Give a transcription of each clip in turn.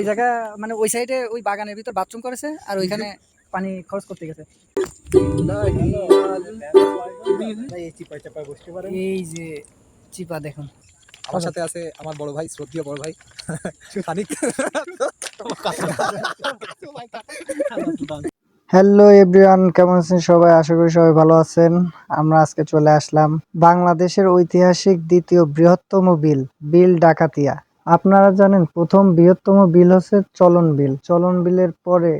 ওই জায়গা মানে ওই সাইডে ওই বাগানের ভিতর বাথরুম করেছে আর ওইখানে পানি খরচ করতে গেছে। এই যে চিপা দেখুন। আমার সাথে আছে আমার বড় ভাই শ্রদ্ধীয় বড় ভাই। খানিক হ্যালো এভরিওয়ান কেমন আছেন সবাই? আশা করি সবাই ভালো আছেন। আমরা আজকে চলে আসলাম বাংলাদেশের ঐতিহাসিক দ্বিতীয় বৃহত্তম বিল বিল ডাকাতিয়া। আপনারা জানেন প্রথম বৃহত্তম বিল হচ্ছে চলন বিল। চলন বিলের পরে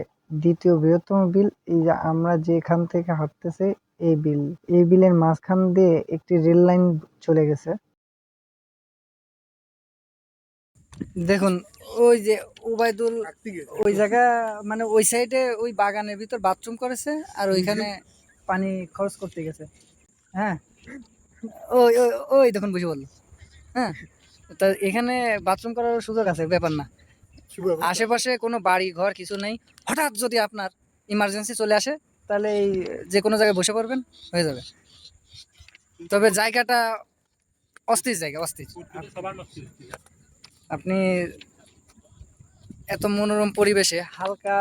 দ্বিতীয় বৃহত্তম বিল, এই যে আমরা যেখান থেকে হাঁটতেছি এই বিল। এই বিলের মাঝখান দিয়ে একটি রেল লাইন চলে গেছে। দেখুন, ওই যে উবাইদুল ওই জায়গা মানে ওই সাইডে ওই বাগানের ভিতর বাথরুম করেছে আর ওইখানে পানি খরচ করতে গেছে। হ্যাঁ? ওই ওই ওই দেখুন বুঝে বলল। হ্যাঁ? তা এখানে বাথরুম করার সুযোগ আছে ব্যাপার না। আশেপাশে কোনো বাড়ি ঘর কিছু নেই। হঠাৎ যদি আপনার ইমার্জেন্সি চলে আসে তাহলে এই যে কোনো জায়গায় বসে পড়বেন হয়ে যাবে। তবে জায়গাটা অস্থির জায়গা অস্থির। আপনি এত মনোরম পরিবেশে হালকা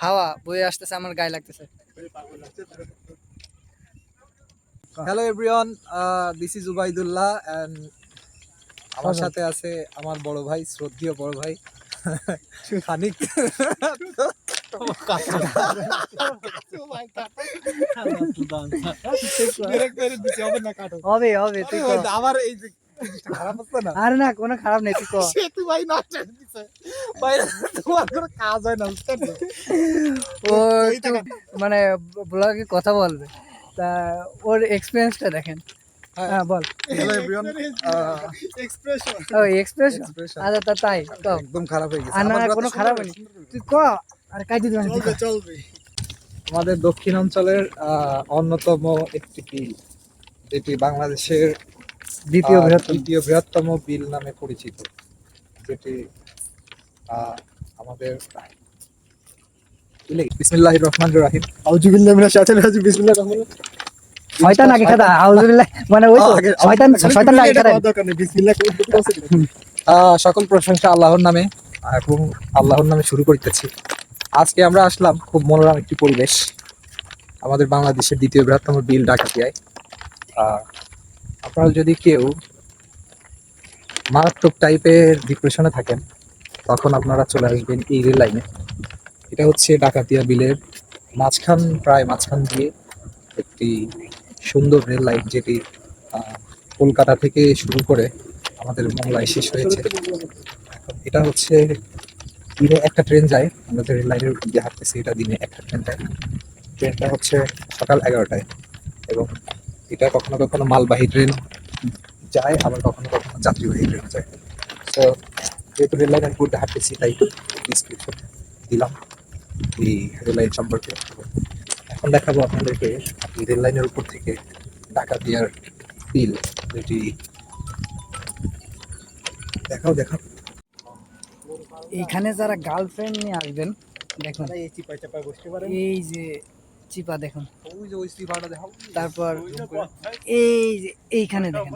হাওয়া বয়ে আসতেছে আমার গায়ে লাগতেছে। Hello everyone this is Ubaidullah and আমার। সাথে আছে আমার বড় ভাই শ্রদ্ধীয় বড় ভাই। খানিক। হবে হবে তুই আমার এই যে খারাপ হচ্ছে না? আরে না কোনো খারাপ নেই তুই সেতু ভাই তোমার কোনো কাজ হয় না ও মানে ব্লগে কথা বলবে। তা ওর এক্সপিরিয়েন্সটা দেখেন। হ্যাঁ। বল। হ্যালো এভরিওয়ান ও এক্সপ্রেশন এক্সপ্রেশন আচ্ছা তা তাই তো। একদম খারাপ হয়ে গেছে। আমার কোনো খারাপ হয়নি। তুই ক? আরে কাটি দিবেন আমাদের দক্ষিণ অঞ্চলের অন্যতম একটি বিল যেটি বাংলাদেশের দ্বিতীয় দ্বিতীয় বৃহত্তম বিল নামে পরিচিত যেটি আহ, আমাদের বিসমিল্লাহ রহমান রহিম। আউজুবিল্লাহ মিনাশ শাইতানির রাজিম। বিসমিল্লাহির রহমানির শয়তান আগে খাদা আউযুবিল্লাহ মানে ওই তো শয়তান শয়তান আগে খাদা। সকল প্রশংসা আল্লাহর নামে এবং আল্লাহর নামে শুরু করিতেছি। আজকে আমরা আসলাম খুব মনোরম একটি পরিবেশ আমাদের বাংলাদেশের দ্বিতীয় বৃহত্তম বিল ডাকাতিয়ায়। আপনারা যদি কেউ মারাত্মক টাইপের ডিপ্রেশনে থাকেন তখন আপনারা চলে আসবেন এই রেল লাইনে। এটা হচ্ছে ডাকাতিয়া বিলের মাঝখান প্রায় মাঝখান দিয়ে একটি সুন্দর রেল লাইন যেটি কলকাতা থেকে শুরু করে আমাদের বাংলায় শেষ হয়েছে। এটা হচ্ছে দিনে একটা ট্রেন যায়, আমরা যে রেল লাইনের দিয়ে হাঁটতেছি এটা দিনে একটা ট্রেন যায়। ট্রেনটা হচ্ছে সকাল এগারোটায় এবং এটা কখনো কখনো মালবাহী ট্রেন যায়, আবার কখনো কখনো যাত্রীবাহী ট্রেন যায়। তো যেহেতু রেল লাইনের উপর হাঁটতেছি, তাই ডিসক্রিপশন দিলাম এই রেল লাইন সম্পর্কে। এখন দেখাবো আপনাদেরকে রেল লাইনের উপর থেকে ডাকাতিয়ার বিল যেটি দেখাও দেখাও। এইখানে যারা গার্লফ্রেন্ড নিয়ে আসবেন দেখুন। এই চিপাই চাপাই বসতে পারেন। এই যে চিপা দেখুন। ওই যে ওই স্লিপারটা দেখাও। তারপর এই যে এইখানে দেখেন।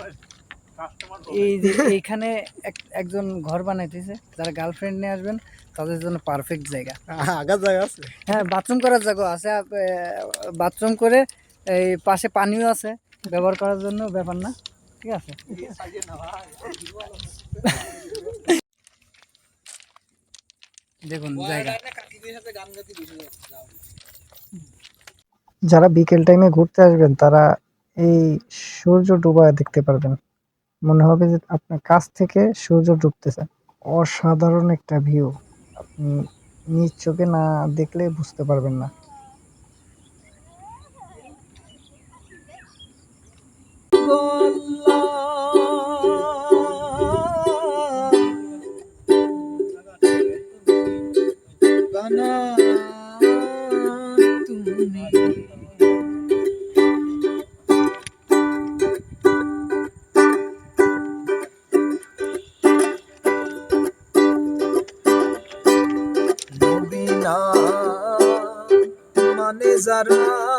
এই যে এইখানে এক- একজন ঘর বানাইতেছে যারা গার্লফ্রেন্ড নিয়ে আসবেন তাদের জন্য পারফেক্ট জায়গা। আগা জায়গা আছে? হ্যাঁ বাথরুম করার জায়গা আছে বাথরুম করে এই পাশে পানিও আছে ব্যবহার করার জন্য ব্যাপার না ঠিক আছে? দেখুন জায়গা। যারা বিকেল টাইমে ঘুরতে আসবেন তারা এই সূর্য ডুবা দেখতে পারবেন। মনে হবে যে আপনার কাছ থেকে সূর্য ডুবতেছে। অসাধারণ একটা ভিউ আপনি নিজ চোখে না দেখলে বুঝতে পারবেন না। যারা মুহাহেদ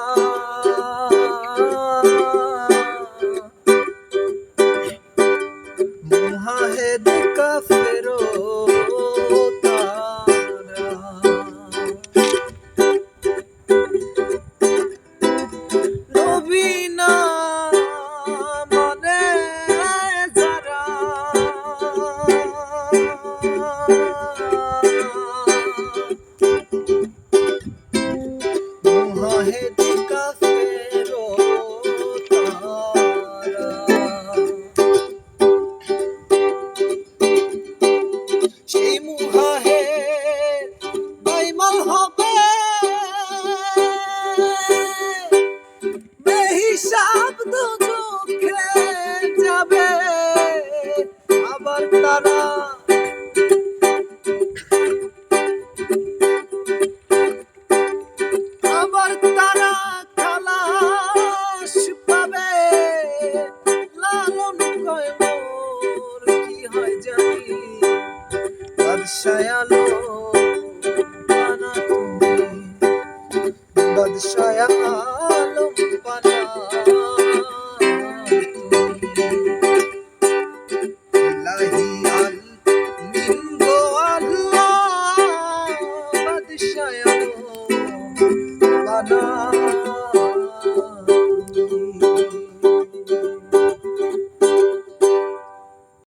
বাদশাহ আলো পানা ইলাহি